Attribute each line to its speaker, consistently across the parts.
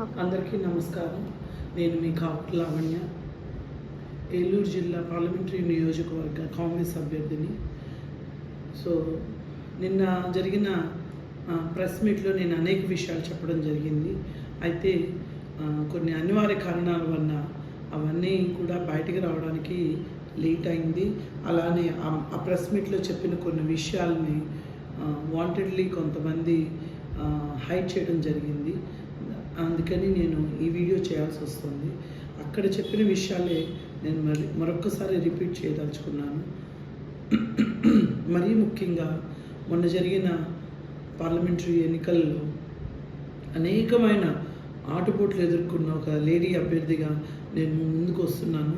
Speaker 1: అందరికీ నమస్కారం. నేను మీ కాపు లావణ్య. ఏలూరు జిల్లా పార్లమెంటరీ నియోజకవర్గ కాంగ్రెస్ అభ్యర్థిని. సో నిన్న జరిగిన ప్రెస్ మీట్లో నేను అనేక విషయాలు చెప్పడం జరిగింది. అయితే కొన్ని అనివార్య కారణాల వల్ల అవన్నీ కూడా బయటకు రావడానికి లేట్ అయింది. అలానే ఆ- ఆ ప్రెస్ మీట్లో చెప్పిన కొన్ని విషయాల్ని వాంటెడ్లీ కొంతమంది హైడ్ చేయడం జరిగింది. అందుకని నేను ఈ వీడియో చేయాల్సి వస్తుంది. అక్కడ చెప్పిన విషయాలే నేను మరి మరొక్కసారి రిపీట్ చేయదలుచుకున్నాను. మరీ ముఖ్యంగా మొన్న జరిగిన పార్లమెంటరీ ఎన్నికల్లో అనేకమైన ఆటుపోట్లు ఎదుర్కొన్న ఒక లేడీ అభ్యర్థిగా నేను ముందుకు వస్తున్నాను.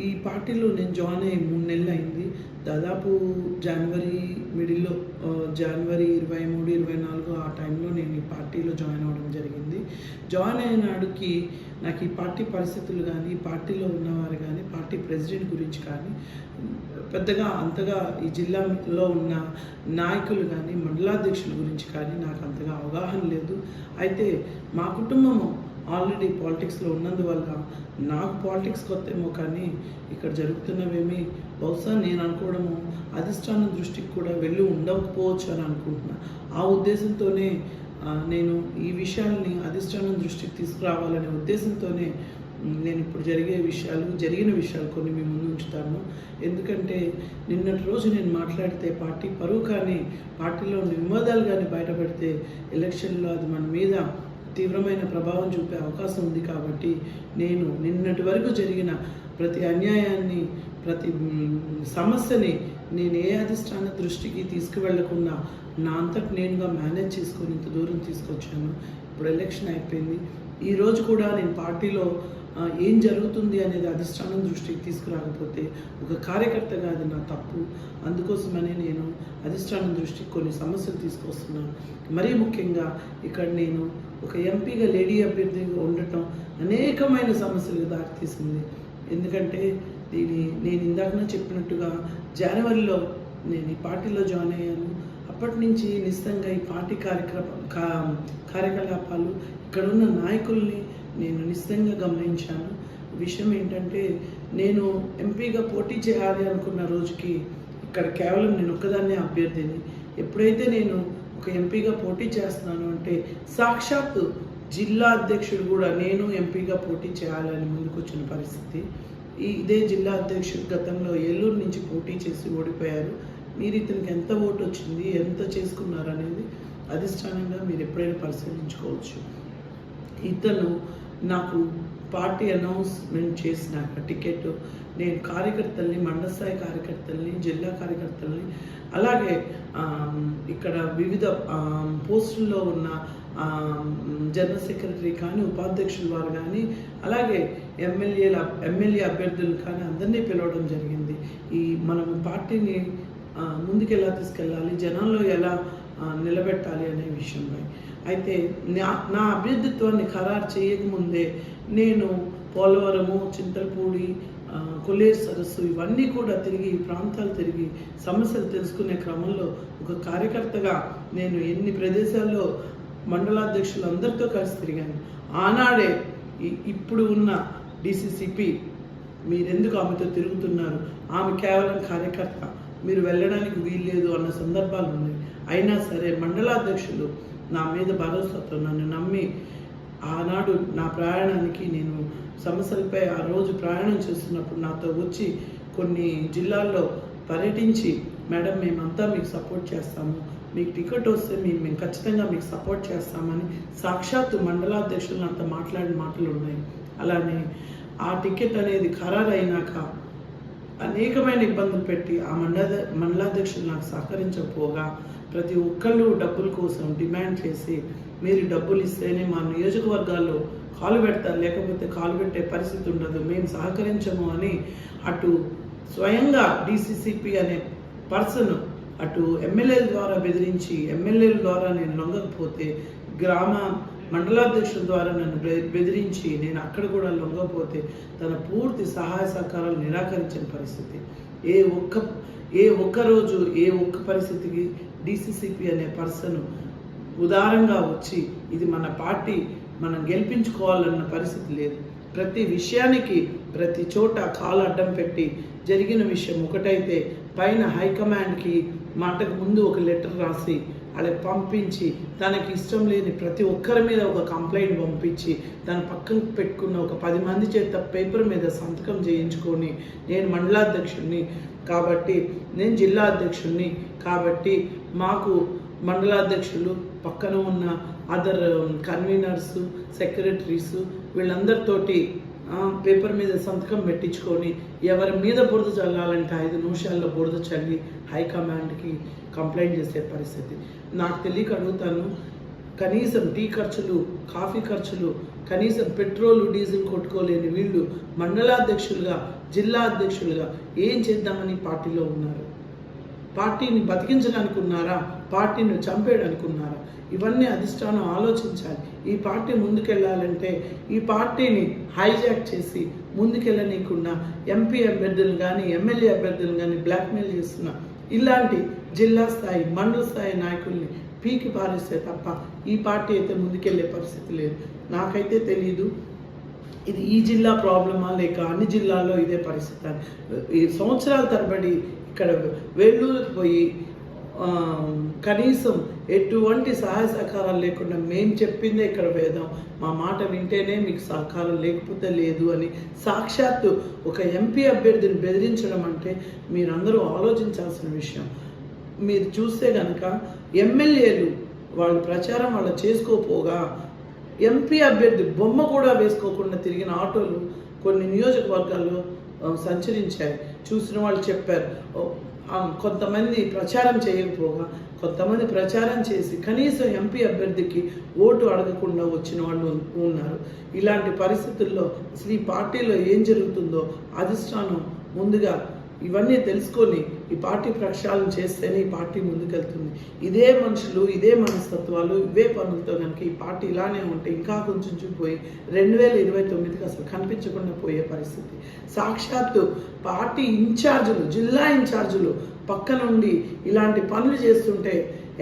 Speaker 1: ఈ పార్టీలో నేను జాయిన్ అయ్యి మూడు నెలలు అయింది. దాదాపు జనవరి మిడిల్లో జనవరి ఇరవై మూడు ఇరవై నాలుగు ఆ టైంలో నేను ఈ పార్టీలో జాయిన్ అవ్వడం జరిగింది. జాయిన్ అయిన నాడుకి నాకు ఈ పార్టీ పరిస్థితులు కానీ ఈ పార్టీలో ఉన్నవారు కానీ పార్టీ ప్రెసిడెంట్ గురించి కానీ పెద్దగా అంతగా ఈ జిల్లాలో ఉన్న నాయకులు కానీ మండలాధ్యక్షుల గురించి కానీ నాకు అంతగా అవగాహన లేదు. అయితే మా కుటుంబము ఆల్రెడీ పాలిటిక్స్లో ఉన్నందువల్ల నాకు పాలిటిక్స్ కొత్తేమో కానీ ఇక్కడ జరుగుతున్నవేమి బహుశా నేను అనుకోవడము అధిష్టానం దృష్టికి కూడా వెళ్ళి ఉండకపోవచ్చు అని అనుకుంటున్నా. ఆ ఉద్దేశంతోనే నేను ఈ విషయాల్ని అధిష్టానం దృష్టికి తీసుకురావాలనే ఉద్దేశంతోనే నేను ఇప్పుడు జరిగే విషయాలు జరిగిన విషయాలు కొన్ని మీ ముందు ఉంచుతాను. ఎందుకంటే నిన్నటి రోజు నేను మాట్లాడితే పార్టీ పరువు కానీ పార్టీలో వివాదాలు కానీ బయటపెడితే ఎలక్షన్లో అది మన మీద తీవ్రమైన ప్రభావం చూపే అవకాశం ఉంది కాబట్టి నేను నిన్నటి వరకు జరిగిన ప్రతి అన్యాయాన్ని ప్రతి సమస్యని నేను ఏ అధిష్టాన దృష్టికి తీసుకువెళ్ళకుండా నా అంతటి నేనుగా మేనేజ్ చేసుకొని ఇంత దూరం తీసుకొచ్చాను. ఇప్పుడు ఎలక్షన్ అయిపోయింది. ఈరోజు కూడా నేను పార్టీలో ఏం జరుగుతుంది అనేది అధిష్టానం దృష్టికి తీసుకురాకపోతే ఒక కార్యకర్తగా అది నా తప్పు. అందుకోసమనే నేను అధిష్టానం దృష్టికి కొన్ని సమస్యలు తీసుకొస్తున్నాను మరీ ముఖ్యంగా ఇక్కడ నేను ఒక ఎంపీగా లేడీ అభ్యర్థిగా ఉండటం అనేకమైన సమస్యలకు దారితీసింది. ఎందుకంటే దీని నేను ఇందాకనే చెప్పినట్టుగా జనవరిలో నేను ఈ పార్టీలో జాయిన్ అయ్యాను. అప్పటి నుంచి నిశ్చితంగా ఈ పార్టీ కార్యక్రమ కా- కార్యకలాపాలు ఇక్కడ ఉన్న నాయకుల్ని నేను నిశ్చితంగా గమనించాను. విషయం ఏంటంటే నేను ఎంపీగా పోటీ చేయాలి అనుకున్న రోజుకి ఇక్కడ కేవలం నేను ఒక్కదాన్నే అభ్యర్థిని. ఎప్పుడైతే నేను ఒక ఎంపీగా పోటీ చేస్తున్నాను అంటే సాక్షాత్తు జిల్లా అధ్యక్షుడు కూడా నేను ఎంపీగా పోటీ చేయాలని ముందుకు వచ్చిన పరిస్థితి. ఈ ఇదే జిల్లా అధ్యక్షుడు గతంలో ఏలూరు నుంచి పోటీ చేసి ఓడిపోయారు. మీరు ఇతనికి ఎంత ఓటు వచ్చింది ఎంత చేసుకున్నారు అనేది అధిష్టానంగా మీరు ఎప్పుడైనా పరిశీలించుకోవచ్చు. ఇతను నాకు పార్టీ అనౌన్స్మెంట్ చేసినాక టికెట్ నేను కార్యకర్తల్ని మండస్థాయి కార్యకర్తల్ని జిల్లా కార్యకర్తల్ని అలాగే ఇక్కడ వివిధ పోస్టుల్లో ఉన్న జనరల్ సెక్రటరీ కానీ ఉపాధ్యక్షుల వారు కానీ అలాగే ఎమ్మెల్యేల ఎమ్మెల్యే అభ్యర్థులు కానీ అందరినీ పిలవడం జరిగింది. ఈ మనం పార్టీని ముందుకెలా తీసుకెళ్ళాలి జనాల్లో ఎలా నిలబెట్టాలి అనే విషయంపై అయితే నా నా అభ్యర్థిత్వాన్ని ఖరారు చేయకముందే నేను పోలవరము చింతలపూడి ఆ, కొల్లేరు సరస్సు ఇవన్నీ కూడా తిరిగి ప్రాంతాలు తిరిగి సమస్యలు తెలుసుకునే క్రమంలో ఒక కార్యకర్తగా నేను ఎన్ని ప్రదేశాల్లో మండలాధ్యక్షులు అందరితో కలిసి తిరిగాను. ఆనాడే ఇప్పుడు ఉన్న డిసిసిపి మీరెందుకు ఆమెతో తిరుగుతున్నారు? ఆమె కేవలం కార్యకర్త. మీరు వెళ్ళడానికి వీల్లేదు అన్న సందర్భాలు ఉన్నాయి. అయినా సరే మండలాధ్యక్షులు నా మీద భరోసాతో నన్ను నమ్మి ఆనాడు నా ప్రయాణానికి నేను సమస్యలపై ఆ రోజు ప్రయాణం చేస్తున్నప్పుడు నాతో వచ్చి కొన్ని జిల్లాల్లో పర్యటించి మేడం మేమంతా మీకు సపోర్ట్ చేస్తాము. మీకు టికెట్ వస్తే మేము మేము ఖచ్చితంగా మీకు సపోర్ట్ చేస్తామని సాక్షాత్తు మండలాధ్యక్షులు అంత మాట్లాడిన మాటలు ఉన్నాయి. అలానే ఆ టికెట్ అనేది ఖరారు అయినాక అనేకమైన ఇబ్బందులు పెట్టి ఆ మండల మండలాధ్యక్షులు నాకు సహకరించకపోగా ప్రతి ఒక్కళ్ళు డబ్బుల కోసం డిమాండ్ చేసి మీరు డబ్బులు ఇస్తేనే మా నియోజకవర్గాల్లో కాలు పెడతారు. లేకపోతే కాలు పెట్టే పరిస్థితి ఉండదు. మేము సహకరించము అని అటు స్వయంగా డిసిసిపి అనే పర్సన్ అటు ఎమ్మెల్యేల ద్వారా బెదిరించి ఎమ్మెల్యేల ద్వారా నేను లొంగకపోతే గ్రామ మండలాధ్యక్షుల ద్వారా నన్ను బె- బెదిరించి నేను అక్కడ కూడా లొంగకపోతే తన పూర్తి సహాయ సహకారాలు నిరాకరించిన పరిస్థితి. ఏ ఒక్క ఏ ఒక్క రోజు ఏ ఒక్క పరిస్థితికి డిసిసిపి అనే పర్సన్ ఉదారంగా వచ్చి ఇది మన పార్టీ మనం గెలిపించుకోవాలన్న పరిస్థితి లేదు. ప్రతి విషయానికి ప్రతి చోట కాలు అడ్డం పెట్టి జరిగిన విషయం ఒకటైతే పైన హైకమాండ్కి మాటకు ముందు ఒక లెటర్ రాసి అలా పంపించి తనకి ఇష్టం లేని ప్రతి ఒక్కరి మీద ఒక కంప్లైంట్ పంపించి దాని పక్కన పెట్టుకున్న ఒక పది మంది చేత పేపర్ మీద సంతకం చేయించుకొని నేను మండలాధ్యక్షుడిని కాబట్టి నేను జిల్లా అధ్యక్షుడిని కాబట్టి మాకు మండలాధ్యక్షులు పక్కన ఉన్న అదర్ కన్వీనర్స్ సెక్రటరీస్ వీళ్ళందరితోటి పేపర్ మీద సంతకం పెట్టించుకొని ఎవరి మీద బురద చల్లాలంటే ఐదు నిమిషాల్లో బురద చల్లి హైకమాండ్కి కంప్లైంట్ చేసే పరిస్థితి. నాకు తెలియక అడుగుతాను కనీసం టీ ఖర్చులు కాఫీ ఖర్చులు కనీసం పెట్రోల్ డీజిల్ కొట్టుకోలేని వీళ్ళు మండలాధ్యక్షులుగా జిల్లా అధ్యక్షులుగా ఏం చేద్దామని పార్టీలో ఉన్నారు? పార్టీని బతికించడానికి ఉన్నారా పార్టీని చంపేయడానికి ఉన్నారా ఇవన్నీ అధిష్టానం ఆలోచించాలి. ఈ పార్టీ ముందుకెళ్ళాలంటే ఈ పార్టీని హైజాక్ చేసి ముందుకెళ్ళనీయకుండా ఎంపీ అభ్యర్థులు కానీ ఎమ్మెల్యే అభ్యర్థులను కానీ బ్లాక్మెయిల్ చేస్తున్న ఇలాంటి జిల్లా స్థాయి మండల స్థాయి నాయకుల్ని పీకి పారేస్తే తప్ప ఈ పార్టీ అయితే ముందుకెళ్ళే పరిస్థితి లేదు. నాకైతే తెలియదు ఇది ఈ జిల్లా ప్రాబ్లమా లేక అన్ని జిల్లాల్లో ఇదే పరిస్థితి ఈ సంవత్సరాల తరబడి ఇక్కడ వేళ్ళూరుకు పోయి కనీసం ఎటువంటి సహాయ సహకారాలు లేకుండా మేము చెప్పిందే ఇక్కడ వేదం. మా మాట వింటేనే మీకు సహకారం లేకపోతే లేదు అని. సాక్షాత్తు ఒక ఎంపీ అభ్యర్థిని బెదిరించడం అంటే మీరందరూ ఆలోచించాల్సిన విషయం. మీరు చూస్తే కనుక ఎమ్మెల్యేలు వాళ్ళ ప్రచారం వాళ్ళు చేసుకోపోగా ఎంపీ అభ్యర్థి బొమ్మ కూడా వేసుకోకుండా తిరిగిన ఆటోలు కొన్ని నియోజకవర్గాల్లో సంచరించాయి. చూసిన వాళ్ళు చెప్పారు కొంతమంది ప్రచారం చేయకపోగా కొంతమంది ప్రచారం చేసి కనీసం ఎంపీ అభ్యర్థికి ఓటు అడగకుండా వచ్చిన వాళ్ళు ఉన్నారు. ఇలాంటి పరిస్థితుల్లో అసలు ఈ పార్టీలో ఏం జరుగుతుందో అధిష్టానం ముందుగా ఇవన్నీ తెలుసుకొని ఈ పార్టీ ప్రక్షాళన చేస్తేనే ఈ పార్టీ ముందుకెళ్తుంది. ఇదే మనుషులు ఇదే మనస్తత్వాలు ఇవే పనులతో కనుక ఈ పార్టీ ఇలానే ఉంటే ఇంకా కొంచెం చూపోయి రెండు వేల ఇరవై తొమ్మిదికి అసలు కనిపించకుండా పోయే పరిస్థితి. సాక్షాత్తు పార్టీ ఇన్ఛార్జులు జిల్లా ఇన్ఛార్జులు పక్క నుండి ఇలాంటి పనులు చేస్తుంటే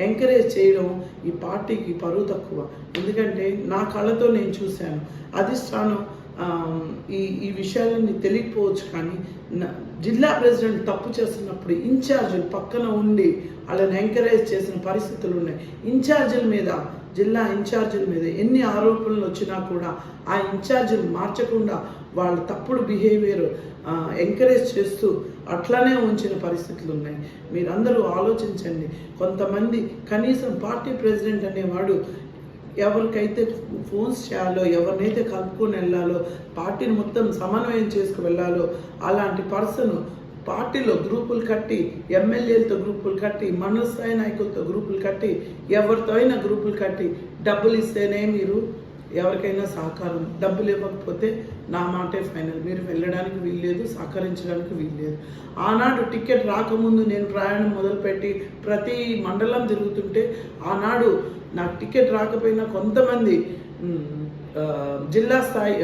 Speaker 1: ఎంకరేజ్ చేయడం ఈ పార్టీకి పరువు తక్కువ. ఎందుకంటే నా కళ్ళతో నేను చూశాను. అధిష్టానం ఈ ఈ విషయాలన్నీ తెలియకపోవచ్చు కానీ జిల్లా ప్రెసిడెంట్ తప్పు చేస్తున్నప్పుడు ఇన్ఛార్జీలు పక్కన ఉండి వాళ్ళని ఎంకరేజ్ చేసిన పరిస్థితులు ఉన్నాయి. ఇన్ఛార్జీల మీద జిల్లా ఇన్ఛార్జీల మీద ఎన్ని ఆరోపణలు వచ్చినా కూడా ఆ ఇన్ఛార్జీలు మార్చకుండా వాళ్ళ తప్పుడు బిహేవియర్ ఎంకరేజ్ చేస్తూ అట్లనే ఉంచిన పరిస్థితులు ఉన్నాయి. మీరందరూ ఆలోచించండి. కొంతమంది కనీసం పార్టీ ప్రెసిడెంట్ అనేవాడు ఎవరికైతే ఫోన్స్ చేయాలో ఎవరినైతే కలుపుకొని వెళ్ళాలో పార్టీని మొత్తం సమన్వయం చేసుకు వెళ్ళాలో అలాంటి పర్సన్ పార్టీలో గ్రూపులు కట్టి ఎమ్మెల్యేలతో గ్రూపులు కట్టి మండల స్థాయి నాయకులతో గ్రూపులు కట్టి ఎవరితో అయినా గ్రూపులు కట్టి డబ్బులు ఇస్తేనే మీరు ఎవరికైనా సహకారం డబ్బులు ఇవ్వకపోతే నా మాటే ఫైనల్. మీరు వెళ్ళడానికి వీల్లేదు సహకరించడానికి వీల్లేదు. ఆనాడు టికెట్ రాకముందు నేను ప్రయాణం మొదలుపెట్టి ప్రతి మండలం తిరుగుతుంటే ఆనాడు నాకు టికెట్ రాకపోయినా కొంతమంది జిల్లా స్థాయి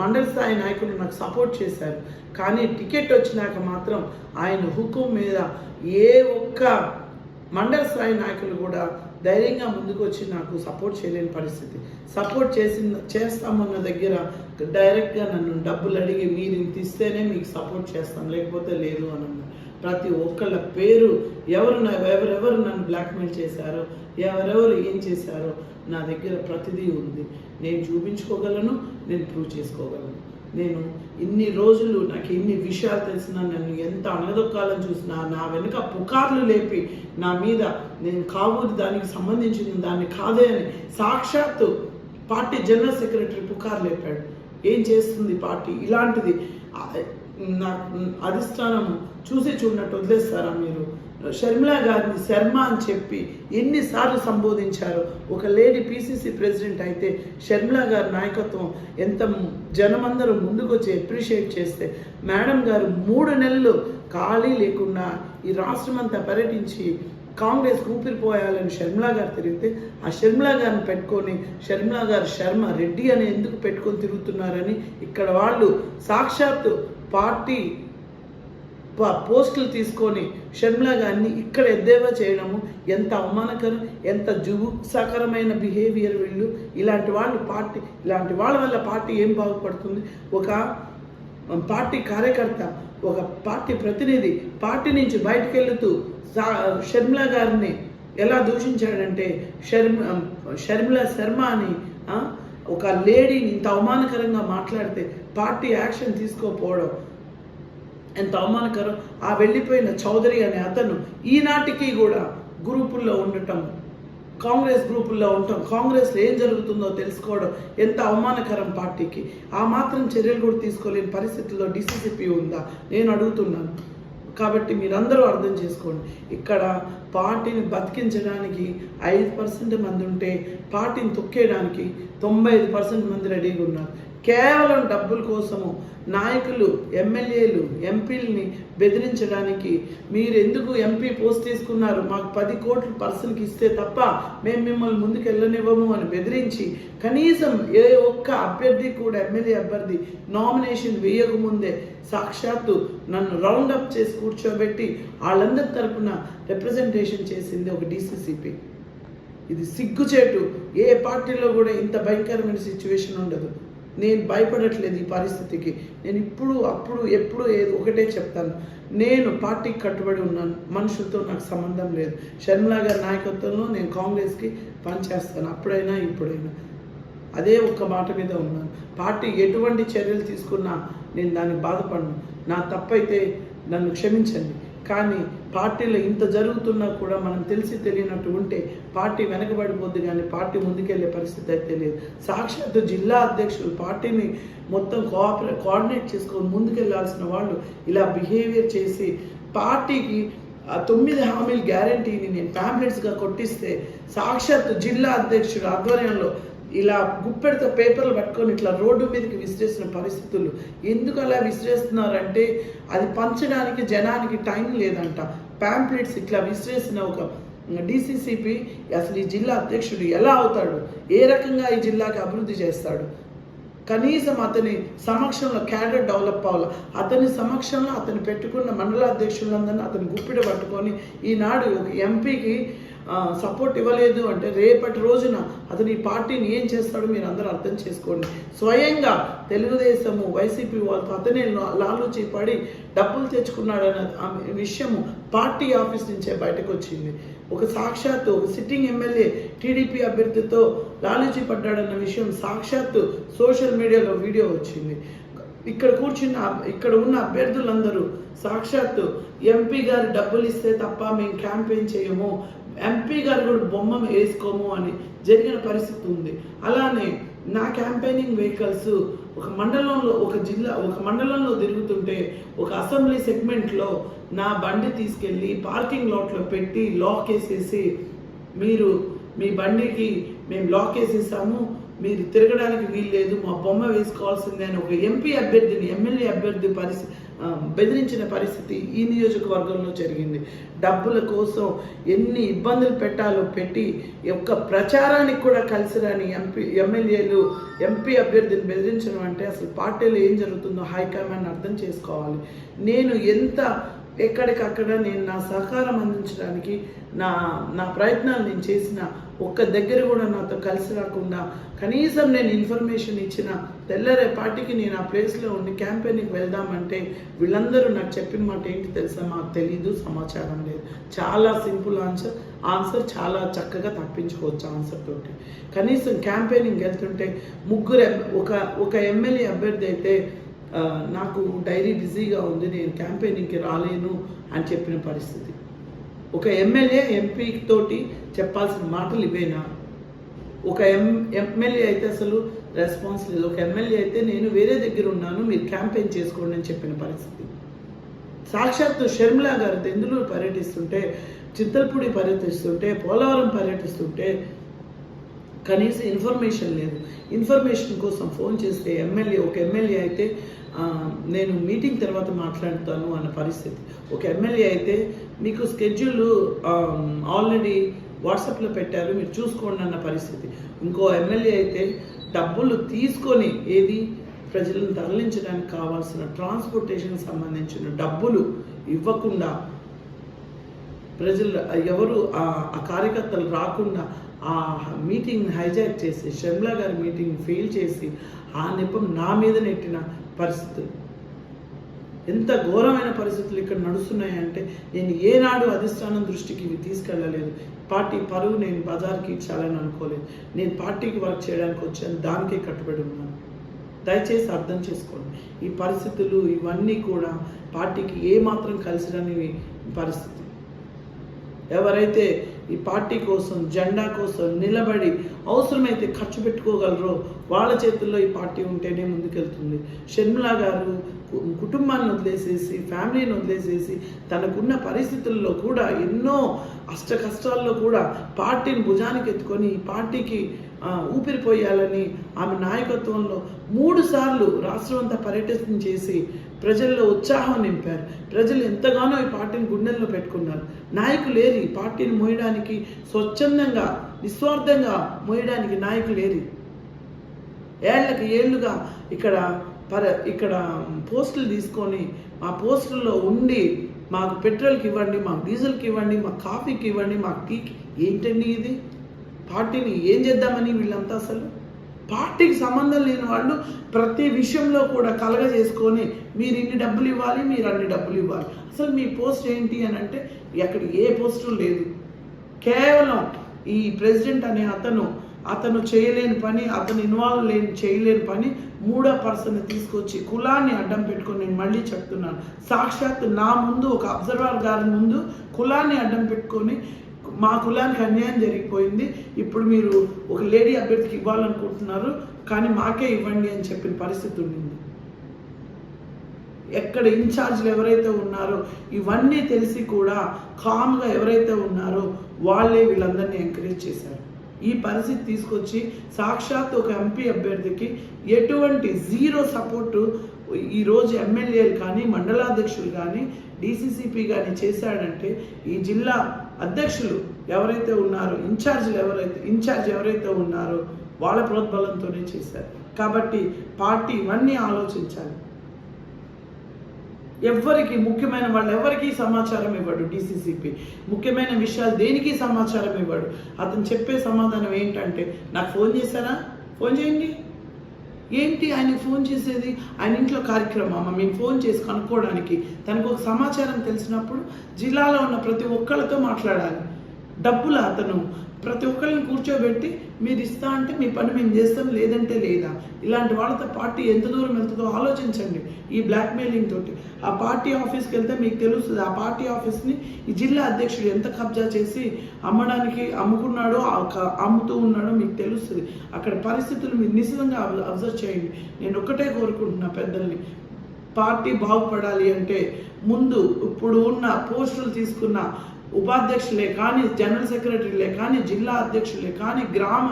Speaker 1: మండల స్థాయి నాయకులు నాకు సపోర్ట్ చేశారు. కానీ టికెట్ వచ్చినాక మాత్రం ఆయన హుకుం మీద ఏ ఒక్క మండల స్థాయి నాయకులు కూడా ధైర్యంగా ముందుకు వచ్చి నాకు సపోర్ట్ చేయలేని పరిస్థితి. సపోర్ట్ చేసిన చేస్తామన్న దగ్గర డైరెక్ట్గా నన్ను డబ్బులు అడిగి మీరు ఇంత ఇస్తేనే మీకు సపోర్ట్ చేస్తాం లేకపోతే లేదు అని ప్రతి ఒక్కళ్ళ పేరు ఎవరు నా ఎవరెవరు నన్ను బ్లాక్మెయిల్ చేశారో ఎవరెవరు ఏం చేశారో నా దగ్గర ప్రతిదీ ఉంది. నేను చూపించుకోగలను నేను ప్రూవ్ చేసుకోగలను. నేను ఇన్ని రోజులు నాకు ఇన్ని విషయాలు తెలిసినా నన్ను ఎంత అనదొక్కాలని చూసినా నా వెనుక పుకార్లు లేపి నా మీద నేను కాబోదు దానికి సంబంధించిన దాన్ని కాదే అని సాక్షాత్తు పార్టీ జనరల్ సెక్రటరీ పుకార్ లేపాడు. ఏం చేస్తుంది పార్టీ? ఇలాంటిది. నా అధిష్టానం చూసి చూడనట్టు వదిలేస్తారా మీరు? షర్మిలా గారిని శర్మ అని చెప్పి ఎన్నిసార్లు సంబోధించారో. ఒక లేడీ పీసీసీ ప్రెసిడెంట్ అయితే షర్మిలా గారి నాయకత్వం ఎంత జనమందరూ ముందుకు వచ్చి అప్రిషియేట్ చేస్తే మేడం గారు మూడు నెలలు ఖాళీ లేకుండా ఈ రాష్ట్రం అంతా పర్యటించి కాంగ్రెస్ ఊపిరిపోయాలని షర్మిలా గారు తిరిగితే ఆ షర్మిలా గారిని పెట్టుకొని షర్మిలా గారు శర్మ రెడ్డి అని ఎందుకు పెట్టుకొని తిరుగుతున్నారని ఇక్కడ వాళ్ళు సాక్షాత్తు పార్టీ పోస్టులు తీసుకొని షర్మిలా గారిని ఇక్కడ ఎద్దేవా చేయడము ఎంత అవమానకరం ఎంత జుగుప్సాకరమైన బిహేవియర్ వీళ్ళు. ఇలాంటి వాళ్ళు పార్టీ ఇలాంటి వాళ్ళ వల్ల పార్టీ ఏం బాగుపడుతుంది? ఒక పార్టీ కార్యకర్త ఒక పార్టీ ప్రతినిధి పార్టీ నుంచి బయటకు వెళుతూ షర్మిలా గారిని ఎలా దూషించాడంటే షర్మ షర్మిలా శర్మ అని ఒక లేడీని ఇంత అవమానకరంగా మాట్లాడితే పార్టీ యాక్షన్ తీసుకోకపోవడం ఎంత అవమానకరం? ఆ వెళ్ళిపోయిన చౌదరి అనే అతను ఈనాటికి కూడా గ్రూపుల్లో ఉండటం కాంగ్రెస్ గ్రూపుల్లో ఉండటం కాంగ్రెస్లో ఏం జరుగుతుందో తెలుసుకోవడం ఎంత అవమానకరం పార్టీకి? ఆ మాత్రం చర్యలు కూడా తీసుకోలేని పరిస్థితుల్లో డిసిసిపి ఉందా? నేను అడుగుతున్నాను. కాబట్టి మీరందరూ అర్థం చేసుకోండి. ఇక్కడ పార్టీని బతికించడానికి ఐదు పర్సెంట్ మంది ఉంటే పార్టీని తొక్కేయడానికి తొంభై ఐదు పర్సెంట్ మంది రెడీగా ఉన్నారు. కేవలం డబ్బుల కోసము నాయకులు ఎమ్మెల్యేలు ఎంపీలని బెదిరించడానికి మీరు ఎందుకు ఎంపీ పోస్ట్ తీసుకున్నారు? మాకు పది కోట్లు పర్సన్కి ఇస్తే తప్ప మేము మిమ్మల్ని ముందుకు వెళ్ళనివ్వము అని బెదిరించి కనీసం ఏ ఒక్క అభ్యర్థి కూడా ఎమ్మెల్యే అభ్యర్థి నామినేషన్ వేయకముందే సాక్షాత్తు నన్ను రౌండ్ అప్ చేసి కూర్చోబెట్టి వాళ్ళందరి తరపున రిప్రజెంటేషన్ చేసింది ఒక డీసీసీపీ. ఇది సిగ్గుచేటు. ఏ పార్టీలో కూడా ఇంత భయంకరమైన సిచ్యువేషన్ ఉండదు. నేను భయపడట్లేదు ఈ పరిస్థితికి. నేను ఇప్పుడు అప్పుడు ఎప్పుడు ఏది ఒకటే చెప్తాను. నేను పార్టీకి కట్టుబడి ఉన్నాను. మనుషులతో నాకు సంబంధం లేదు. షర్మిలా గారి నాయకత్వంలో నేను కాంగ్రెస్కి పనిచేస్తాను. అప్పుడైనా ఇప్పుడైనా. అదే ఒక్క మాట మీద ఉన్నాను. పార్టీ ఎటువంటి చర్యలు తీసుకున్నా నేను దానికి బాధపడను. నా తప్పైతే నన్ను క్షమించండి. కానీ పార్టీలో ఇంత జరుగుతున్నా కూడా మనం తెలిసి తెలియనట్టు ఉంటే పార్టీ వెనకబడిపోద్ది కానీ పార్టీ ముందుకెళ్ళే పరిస్థితి అయితే లేదు. సాక్షాత్తు జిల్లా అధ్యక్షులు పార్టీని మొత్తం కోఆపరే కోఆర్డినేట్ చేసుకొని ముందుకెళ్ళాల్సిన వాళ్ళు ఇలా బిహేవియర్ చేసి పార్టీకి ఆ తొమ్మిది హామీల గ్యారంటీని నేను ప్యాంప్లెట్స్గా కొట్టిస్తే సాక్షాత్తు జిల్లా అధ్యక్షుడు ఆధ్వర్యంలో ఇలా గుప్పెడితో పేపర్లు పట్టుకొని ఇట్లా రోడ్డు మీదకి విసిరేసిన పరిస్థితులు. ఎందుకు అలా విసిరేస్తున్నారంటే అది పంచడానికి జనానికి టైం లేదంట. ప్యాంప్లెట్స్ ఇట్లా విసిరేసిన ఒక డిసిసిపి అసలు ఈ జిల్లా అధ్యక్షుడు ఎలా అవుతాడు? ఏ రకంగా ఈ జిల్లాకి అభివృద్ధి చేస్తాడు? కనీసం అతని సమక్షంలో క్యాడర్ డెవలప్ అవ్వాలి. అతని సమక్షంలో అతను పెట్టుకున్న మండల అధ్యక్షులందరినీ అతను గుప్పిడ పట్టుకొని ఈనాడు ఒక ఎంపీకి సపోర్ట్ ఇవ్వలేదు అంటే రేపటి రోజున అతను ఈ పార్టీని ఏం చేస్తాడో మీరు అందరూ అర్థం చేసుకోండి. స్వయంగా తెలుగుదేశము వైసీపీ వాళ్ళతో అతనే లా- లాలూచి పడి డబ్బులు తెచ్చుకున్నాడన్న విషయము పార్టీ ఆఫీస్ నుంచే బయటకు వచ్చింది. ఒక సాక్షాత్తు ఒక సిట్టింగ్ ఎమ్మెల్యే టీడీపీ అభ్యర్థితో లాలూచి పడ్డాడన్న విషయం సాక్షాత్తు సోషల్ మీడియాలో వీడియో వచ్చింది. ఇక్కడ కూర్చున్న ఇక్కడ ఉన్న అభ్యర్థులందరూ సాక్షాత్తు ఎంపీ గారు డబ్బులు ఇస్తే తప్ప మేము క్యాంపెయిన్ చేయము ఎంపీ గారు కూడా బొమ్మ వేసుకోము అని జరిగిన పరిస్థితి ఉంది. అలానే నా క్యాంపెయినింగ్ వెహికల్స్ ఒక మండలంలో ఒక జిల్లా ఒక మండలంలో తిరుగుతుంటే ఒక అసెంబ్లీ సెగ్మెంట్లో నా బండి తీసుకెళ్ళి పార్కింగ్ లాట్లో పెట్టి లాక్ వేసేసి మీరు మీ బండికి మేము లాక్ వేసేసాము మీరు తిరగడానికి వీల్లేదు. మా బొమ్మ వేసుకోవాల్సిందే అని ఒక ఎంపీ అభ్యర్థిని ఎమ్మెల్యే అభ్యర్థి పరిస్థితి బెదిరించిన పరిస్థితి ఈ నియోజకవర్గంలో జరిగింది. డబ్బుల కోసం ఎన్ని ఇబ్బందులు పెట్టాలో పెట్టి యొక్క ప్రచారానికి కూడా కలిసి రాని ఎంపీ ఎమ్మెల్యేలు ఎంపీ అభ్యర్థిని బెదిరించడం అంటే అసలు పార్టీలో ఏం జరుగుతుందో హైకమాండ్ అర్థం చేసుకోవాలి. నేను ఎంత ఎక్కడికక్కడ నేను నా సహకారం అందించడానికి నా నా ప్రయత్నాలు నేను చేసిన ఒక్క దగ్గర కూడా నాతో కలిసి రాకుండా కనీసం నేను ఇన్ఫర్మేషన్ ఇచ్చిన తెల్లరే పార్టీకి నేను ఆ ప్లేస్లో ఉండి క్యాంపెయిన్కి వెళ్దామంటే వీళ్ళందరూ నాకు చెప్పిన మాట ఏంటి తెలుసా? మాకు తెలీదు సమాచారం లేదు. చాలా సింపుల్ ఆన్సర్. ఆన్సర్ చాలా చక్కగా తప్పించుకోవచ్చు ఆన్సర్ తోటి. కనీసం క్యాంపెయినింగ్ వెళ్తుంటే ముగ్గురు ఒక ఒక ఎమ్మెల్యే అభ్యర్థి అయితే నాకు డైరీ బిజీగా ఉంది నేను క్యాంపెయినింగ్కి రాలేను అని చెప్పిన పరిస్థితి. ఒక ఎమ్మెల్యే ఎంపీ తోటి చెప్పాల్సిన మాటలు ఇవేనా? ఒక ఎం ఎమ్మెల్యే అయితే అసలు రెస్పాన్స్ లేదు. ఒక ఎమ్మెల్యే అయితే నేను వేరే దగ్గర ఉన్నాను మీరు క్యాంపెయిన్ చేసుకోండి అని చెప్పిన పరిస్థితి. సాక్షాత్తు షర్మిలా గారు దెందులూరు పర్యటిస్తుంటే చిత్తలపూడి పర్యటిస్తుంటే పోలవరం పర్యటిస్తుంటే కనీసం ఇన్ఫర్మేషన్ లేదు. ఇన్ఫర్మేషన్ కోసం ఫోన్ చేస్తే ఎమ్మెల్యే ఒక ఎమ్మెల్యే అయితే నేను మీటింగ్ తర్వాత మాట్లాడతాను అన్న పరిస్థితి. ఒక ఎమ్మెల్యే అయితే మీకు స్కెడ్యూల్ ఆల్రెడీ వాట్సాప్లో పెట్టారు మీరు చూసుకోండి అన్న పరిస్థితి. ఇంకో ఎమ్మెల్యే అయితే డబ్బులు తీసుకొని ఏది? ప్రజలను తరలించడానికి కావాల్సిన ట్రాన్స్పోర్టేషన్ సంబంధించిన డబ్బులు ఇవ్వకుండా ప్రజలు ఎవరు ఆ కార్యకర్తలు రాకుండా ఆ మీటింగ్ హైజాక్ చేసి షమ్లా గారి మీటింగ్ ఫెయిల్ చేసి ఆ నెపం నా మీద నెట్టిన పరిస్థితులు. ఎంత ఘోరమైన పరిస్థితులు ఇక్కడ నడుస్తున్నాయంటే నేను ఏనాడు అధిష్టానం దృష్టికి ఇవి తీసుకెళ్ళలేదు. పార్టీ పరువు నేను బజార్కి ఇచ్చాలని అనుకోలేదు. నేను పార్టీకి వర్క్ చేయడానికి వచ్చాను దానికే కట్టుబడి ఉన్నాను. దయచేసి అర్థం చేసుకోండి. ఈ పరిస్థితులు ఇవన్నీ కూడా పార్టీకి ఏమాత్రం కలిసిరని పరిస్థితి. ఎవరైతే ఈ పార్టీ కోసం జెండా కోసం నిలబడి అవసరమైతే ఖర్చు పెట్టుకోగలరో వాళ్ళ చేతుల్లో ఈ పార్టీ ఉంటేనే ముందుకెళ్తుంది. షర్మిల గారు కుటుంబాన్ని వదిలేసేసి ఫ్యామిలీని వదిలేసేసి తనకున్న పరిస్థితుల్లో కూడా ఎన్నో అష్ట కష్టాల్లో కూడా పార్టీని భుజానికి ఎత్తుకొని ఈ పార్టీకి ఊపిరిపోయాలని ఆమె నాయకత్వంలో మూడు సార్లు రాష్ట్రం అంతా పర్యటన చేసి ప్రజల్లో ఉత్సాహం నింపారు. ప్రజలు ఎంతగానో ఈ పార్టీని గుండెల్లో పెట్టుకున్నారు. నాయకులు ఏరి ఈ పార్టీని మోయడానికి స్వచ్ఛందంగా నిస్వార్థంగా మోయడానికి నాయకులు ఏరి. ఏళ్ళకి ఏళ్ళుగా ఇక్కడ పర ఇక్కడ పోస్టులు తీసుకొని మా పోస్టుల్లో ఉండి మాకు పెట్రోల్కి ఇవ్వండి మాకు డీజిల్కి ఇవ్వండి మాకు కాఫీకి ఇవ్వండి మాకు టీకి ఏంటండి ఇది? పార్టీని ఏం చేద్దామని వీళ్ళంతా అసలు? పార్టీకి సంబంధం లేని వాళ్ళు ప్రతి విషయంలో కూడా కలగజేసుకొని మీరు ఇన్ని డబ్బులు ఇవ్వాలి మీరు అన్ని డబ్బులు ఇవ్వాలి. అసలు మీ పోస్ట్ ఏంటి అని అంటే అక్కడ ఏ పోస్టు లేదు. కేవలం ఈ ప్రెసిడెంట్ అనే అతను అతను చేయలేని పని అతను ఇన్వాల్వ్ లేని చేయలేని పని మూడో పర్సన్ తీసుకొచ్చి కులాన్ని అడ్డం పెట్టుకొని నేను మళ్ళీ చెప్తున్నాను. సాక్షాత్ నా ముందు ఒక అబ్జర్వర్ గారి ముందు కులాన్ని అడ్డం పెట్టుకొని మా కులానికి అన్యాయం జరిగిపోయింది. ఇప్పుడు మీరు ఒక లేడీ అభ్యర్థికి ఇవ్వాలనుకుంటున్నారు కానీ మాకే ఇవ్వండి అని చెప్పిన పరిస్థితి ఉండింది. ఎక్కడ ఇన్ఛార్జ్లు ఎవరైతే ఉన్నారో ఇవన్నీ తెలిసి కూడా కామ్గా ఎవరైతే ఉన్నారో వాళ్ళే వీళ్ళందరినీ ఎంకరేజ్ చేశారు. ఈ పరిస్థితి తీసుకొచ్చి సాక్షాత్ ఒక ఎంపీ అభ్యర్థికి ఎటువంటి జీరో సపోర్టు ఈరోజు ఎమ్మెల్యేలు కానీ మండలాధ్యక్షులు కానీ డీసీసీపీ కానీ చేశాడంటే ఈ జిల్లా అధ్యక్షులు ఎవరైతే ఉన్నారో ఇన్ఛార్జీలు ఎవరైతే ఇన్ఛార్జ్ ఎవరైతే ఉన్నారో వాళ్ళ ప్రోద్బలంతోనే చేశారు. కాబట్టి పార్టీ ఇవన్నీ ఆలోచించాలి. ఎవ్వరికి ముఖ్యమైన వాళ్ళు ఎవరికి సమాచారం ఇవ్వడు డీసీసీపీ ముఖ్యమైన విషయాలు దేనికి సమాచారం ఇవ్వడు? అతను చెప్పే సమాధానం ఏంటంటే నాకు ఫోన్ చేశారా? ఫోన్ చేయండి. ఏంటి ఆయన ఫోన్ చేసేది? ఆయన ఇంట్లో కార్యక్రమం మేము ఫోన్ చేసి కనుక్కోవడానికి తనకు ఒక సమాచారం తెలిసినప్పుడు జిల్లాలో ఉన్న ప్రతి ఒక్కళ్ళతో మాట్లాడాలి. డబ్బులు అతను ప్రతి ఒక్కరిని కూర్చోబెట్టి మీరు ఇస్తా అంటే మీ పని మేము చేస్తాం లేదంటే లేదా? ఇలాంటి వాళ్ళతో పార్టీ ఎంత దూరం వెళ్తుందో ఆలోచించండి ఈ బ్లాక్మెయిలింగ్ తోటి. ఆ పార్టీ ఆఫీస్కి వెళ్తే మీకు తెలుస్తుంది ఆ పార్టీ ఆఫీస్ని ఈ జిల్లా అధ్యక్షుడు ఎంత కబ్జా చేసి అమ్మడానికి అమ్ముకున్నాడో ఆ క- అమ్ముతూ ఉన్నాడో మీకు తెలుస్తుంది. అక్కడ పరిస్థితులు మీరు నిశ్చితంగా అబ్జర్వ్ చేయండి. నేను ఒక్కటే కోరుకుంటున్నా పెద్దల్ని. పార్టీ బాగుపడాలి అంటే ముందు ఇప్పుడు ఉన్న పోస్టులు తీసుకున్న ఉపాధ్యక్షులే కానీ జనరల్ సెక్రటరీలే కానీ జిల్లా అధ్యక్షులే కానీ గ్రామ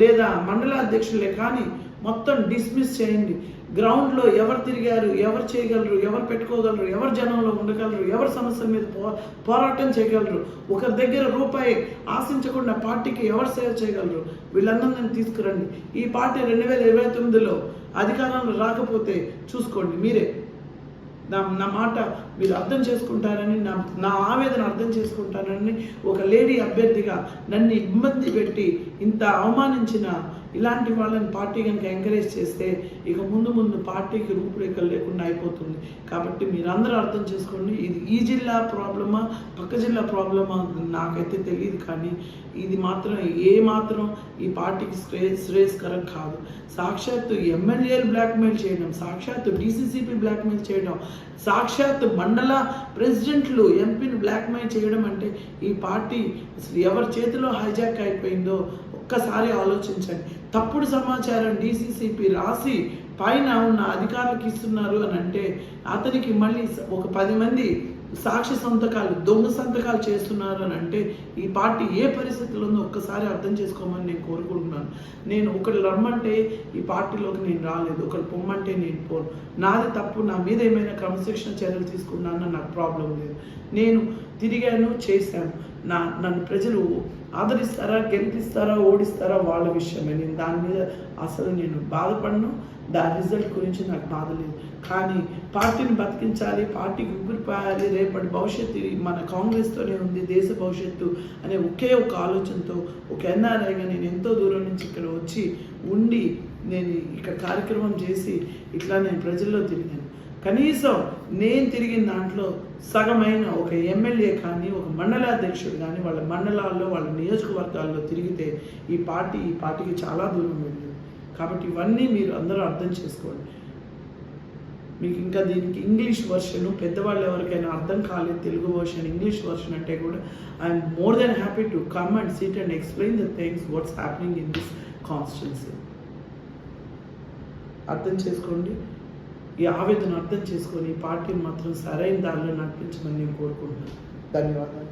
Speaker 1: లేదా మండల అధ్యక్షులే కానీ మొత్తం డిస్మిస్ చేయండి. గ్రౌండ్లో ఎవరు తిరిగారు ఎవరు చేయగలరు ఎవరు పెట్టుకోగలరు ఎవరు జనంలో ఉండగలరు ఎవరి సమస్యల మీద పో పోరాటం చేయగలరు ఒకరి దగ్గర రూపాయి ఆశించకుండా పార్టీకి ఎవరు సేవ చేయగలరు వీళ్ళందరినీ తీసుకురండి. ఈ పార్టీ రెండు వేల ఇరవై తొమ్మిదిలో అధికారంలో రాకపోతే చూసుకోండి మీరే. నా నా మాట మీరు అర్థం చేసుకుంటారని నా నా ఆవేదన అర్థం చేసుకుంటారని ఒక లేడీ అభ్యర్థిగా నన్ను ఇబ్బంది పెట్టి ఇంత అవమానించిన ఇలాంటి వాళ్ళని పార్టీ కనుక ఎంకరేజ్ చేస్తే ఇక ముందు ముందు పార్టీకి రూపురేఖలు లేకుండా అయిపోతుంది. కాబట్టి మీరందరూ అర్థం చేసుకోండి ఇది ఈ జిల్లా ప్రాబ్లమా పక్క జిల్లా ప్రాబ్లమా నాకైతే తెలియదు కానీ ఇది మాత్రం ఏ మాత్రం ఈ పార్టీకి శ్రేయ శ్రేయస్కరం కాదు. సాక్షాత్తు ఎమ్మెల్యేలు బ్లాక్మెయిల్ చేయడం సాక్షాత్తు డీసీసీపీ బ్లాక్మెయిల్ చేయడం సాక్షాత్ మండల ప్రెసిడెంట్లు ఎంపీని బ్లాక్మెయిల్ చేయడం అంటే ఈ పార్టీ అసలు ఎవరి చేతిలో హైజాక్ అయిపోయిందో ఒక్కసారి ఆలోచించండి. తప్పుడు సమాచారం డీసీసీపీ రాసి పైన ఉన్న అధికారులకు ఇస్తున్నారు అని అంటే అతనికి మళ్ళీ ఒక పది మంది సాక్షి సంతకాలు దొంగ సంతకాలు చేస్తున్నారు అని అంటే ఈ పార్టీ ఏ పరిస్థితుల్లో ఉందో ఒక్కసారి అర్థం చేసుకోమని నేను కోరుకుంటున్నాను. నేను ఒకరు రమ్మంటే ఈ పార్టీలోకి నేను రాలేదు ఒకరు పొమ్మంటే నేను పోను. నాది తప్పు నా మీద ఏమైనా క్రమశిక్షణ చర్యలు తీసుకున్నానో నాకు ప్రాబ్లం లేదు. నేను తిరిగాను చేశాను. నా నన్ను ప్రజలు ఆదరిస్తారా గెలిపిస్తారా ఓడిస్తారా వాళ్ళ విషయమే. నేను దాని మీద అసలు నేను బాధపడను. దాని రిజల్ట్ గురించి నాకు బాధ లేదు. కానీ పార్టీని బతికించాలి పార్టీకి ఊపిరిపోయాలి రేపటి భవిష్యత్తు మన కాంగ్రెస్తోనే ఉంది దేశ భవిష్యత్తు అనే ఒకే ఒక ఆలోచనతో ఒక ఎన్ఆర్ఐగా నేను ఎంతో దూరం నుంచి ఇక్కడ వచ్చి ఉండి నేను ఇక్కడ కార్యక్రమం చేసి ఇట్లా నేను ప్రజల్లో తిరిగాను. కనీసం నేను తిరిగిన దాంట్లో సగమైన ఒక ఎమ్మెల్యే కానీ ఒక మండలాధ్యక్షుడు కానీ వాళ్ళ మండలాల్లో వాళ్ళ నియోజకవర్గాల్లో తిరిగితే ఈ పార్టీ ఈ పార్టీకి చాలా దూరం వెళ్ళింది. కాబట్టి ఇవన్నీ మీరు అందరూ అర్థం చేసుకోండి. మీకు ఇంకా దీనికి ఇంగ్లీష్ వర్షన్ పెద్దవాళ్ళు ఎవరికైనా అర్థం కాలేదు తెలుగు వర్షన్ ఇంగ్లీష్ వర్షన్ అంటే కూడా I'm more than happy to come and sit and explain the things what's happening in this constituency అర్థం చేసుకోండి. ఈ ఆవేదన అర్థం చేసుకొని పార్టీ మాత్రం సరైన దారిలో నడిపించమని నేను కోరుకుంటున్నాను. ధన్యవాదాలు.